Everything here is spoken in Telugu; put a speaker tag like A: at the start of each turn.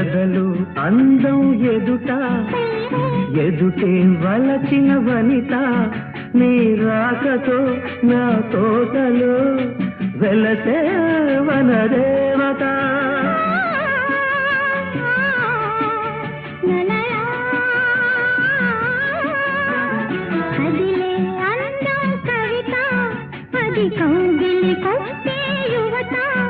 A: కథలు అందం ఎదుట. ఎదుటే వలచిన వనిత. నీ రాకతో నా తోటలో వెలసే వనదేవత. కౌగిలి కొంటే యువత.